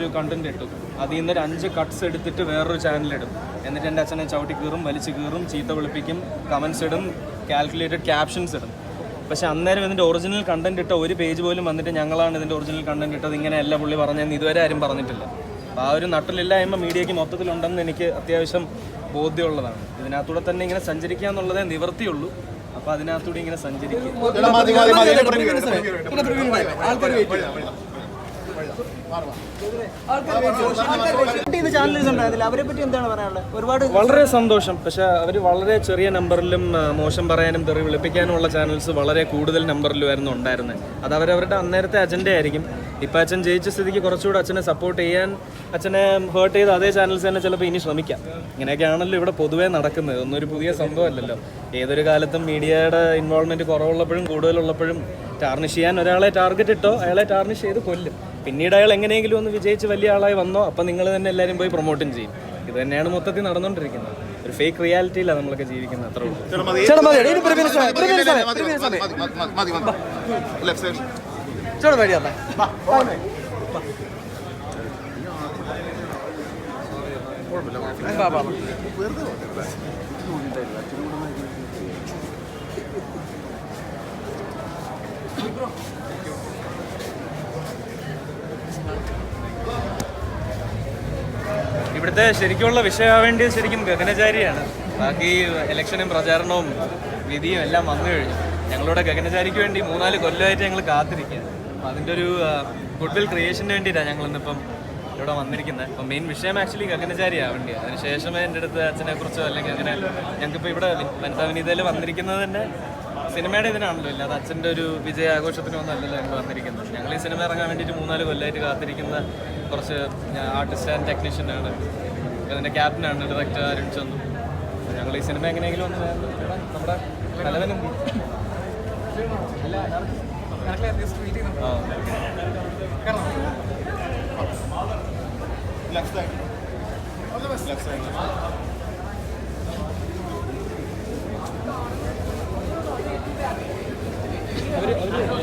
ഒരു കണ്ടന്റ് ഇട്ടു. അതിൽ നിന്ന് ഒരു അഞ്ച് കട്ട്സ് എടുത്തിട്ട് വേറൊരു ചാനലിടും ഇടും. എന്നിട്ട് എന്റെ അച്ഛനെ ചവിട്ടി കീറും വലിച്ചു കീറും ചീത്ത വിളിപ്പിക്കും കമൻസ് ഇടും കാൽക്കുലേറ്റഡ് ക്യാപ്ഷൻസ് ഇടും. പക്ഷെ അന്നേരം ഇതിന്റെ ഒറിജിനൽ കണ്ടന്റ് ഇട്ട ഒരു പേജ് പോലും വന്നിട്ട് ഞങ്ങളാണ് ഇതിന്റെ ഒറിജിനൽ കണ്ടന്റ് ഇട്ടത്. ഇങ്ങനെയല്ല പുള്ളി പറഞ്ഞതെന്ന് ഇതുവരെ ആരും പറഞ്ഞിട്ടില്ല. അപ്പോൾ ആ ഒരു നട്ടിലില്ലായ്മ മീഡിയയ്ക്ക് മൊത്തത്തിലുണ്ടെന്ന് എനിക്ക് അത്യാവശ്യം ബോധ്യമുള്ളതാണ്. ഇതിനകത്തൂടെ തന്നെ ഇങ്ങനെ സഞ്ചരിക്കുക എന്നുള്ളതേ നിവർത്തിയുള്ളൂ അപ്പോൾ അതിനകത്തൂടെ ഇങ്ങനെ സഞ്ചരിക്കുക. വളരെ സന്തോഷം. പക്ഷെ അവർ വളരെ ചെറിയ നമ്പറിലും മോശം പറയാനും തെറി വിളിപ്പിക്കാനുമുള്ള ചാനൽസ് വളരെ കൂടുതൽ നമ്പറിലുമായിരുന്നു ഉണ്ടായിരുന്നത് അത് അവരവരുടെ അന്നേരത്തെ അജണ്ട ആയിരിക്കും. ഇപ്പം അച്ഛൻ ജയിച്ച സ്ഥിതിക്ക് കുറച്ചുകൂടെ അച്ഛനെ സപ്പോർട്ട് ചെയ്യാൻ അച്ഛനെ ഹേർട്ട് ചെയ്ത് അതേ ചാനൽസ് തന്നെ ചിലപ്പോൾ ഇനി ശ്രമിക്കാം. ഇങ്ങനെയൊക്കെയാണല്ലോ ഇവിടെ പൊതുവേ നടക്കുന്നത്. ഒന്നും ഒരു പുതിയ സംഭവമല്ലല്ലോ. ഏതൊരു കാലത്തും മീഡിയയുടെ ഇൻവോൾവ്മെന്റ് കുറവുള്ളപ്പോഴും കൂടുതലുള്ളപ്പോഴും ടാർണിഷ് ചെയ്യാൻ ഒരാളെ ടാർഗറ്റ് ഇട്ടോ അയാളെ ടാർണിഷ് ചെയ്ത് കൊല്ലും. പിന്നീട് അയാൾ എങ്ങനെയെങ്കിലും ഒന്ന് വിജയിച്ച് വലിയ ആളായി വന്നോ അപ്പം നിങ്ങൾ തന്നെ എല്ലാവരും പോയി പ്രൊമോട്ടും ചെയ്യും. ഇത് തന്നെയാണ് മൊത്തത്തിൽ നടന്നുകൊണ്ടിരിക്കുന്നത്. ഒരു ഫേക്ക് റിയാലിറ്റിയിലാണ് നമ്മളൊക്കെ ജീവിക്കുന്നത് അത്ര ഉള്ളൂ. ഇവിടുത്തെ ശരിക്കുള്ള വിഷയമാവേണ്ടി ശരിക്കും ഗഗനചാരിയാണ്. ബാക്കി ഇലക്ഷനും പ്രചാരണവും വിധിയും എല്ലാം വന്നു കഴിഞ്ഞു. ഞങ്ങളുടെ ഗഗനചാരിക്ക് വേണ്ടി മൂന്നാൽ കൊല്ലമായിട്ട് ഞങ്ങൾ കാത്തിരിക്കുക അപ്പം അതിന്റെ ഒരു ഗുഡ്വിൽ ക്രിയേഷന് വേണ്ടിയിട്ടാണ് ഞങ്ങൾ ഇന്നിപ്പം ഇവിടെ വന്നിരിക്കുന്നത്. അപ്പം മെയിൻ വിഷയം ആക്ച്വലി ഗഗനചാരി ആവേണ്ടി അതിനുശേഷമേ എന്റെ അടുത്ത് അച്ഛനെ കുറിച്ചോ അല്ലെങ്കിൽ അങ്ങനെ ഞങ്ങൾക്കിപ്പോൾ ഇവിടെ വനിതാ വിനീതയിൽ വന്നിരിക്കുന്നത് തന്നെ സിനിമയുടെ ഇതിനാണല്ലോ ഇല്ല. അച്ഛന്റെ ഒരു വിജയാഘോഷത്തിനൊന്നും അല്ലല്ലോ ഞങ്ങൾ വന്നിരിക്കുന്നത്. ഞങ്ങൾ ഈ സിനിമ ഇറങ്ങാൻ വേണ്ടിയിട്ട് മൂന്നാൽ കൊല്ലമായിട്ട് കാത്തിരിക്കുന്ന കുറച്ച് ആർട്ടിസ്റ്റ് ആൻഡ് ടെക്നീഷ്യനാണ് അതിന്റെ ക്യാപ്റ്റനാണ് ഡയറക്ടർ അരുൺ ചന്ദു ഞങ്ങൾ ഈ സിനിമ എങ്ങനെയെങ്കിലും ഒന്ന് നമ്മുടെ നിലവിലും All the. 어디, 어디.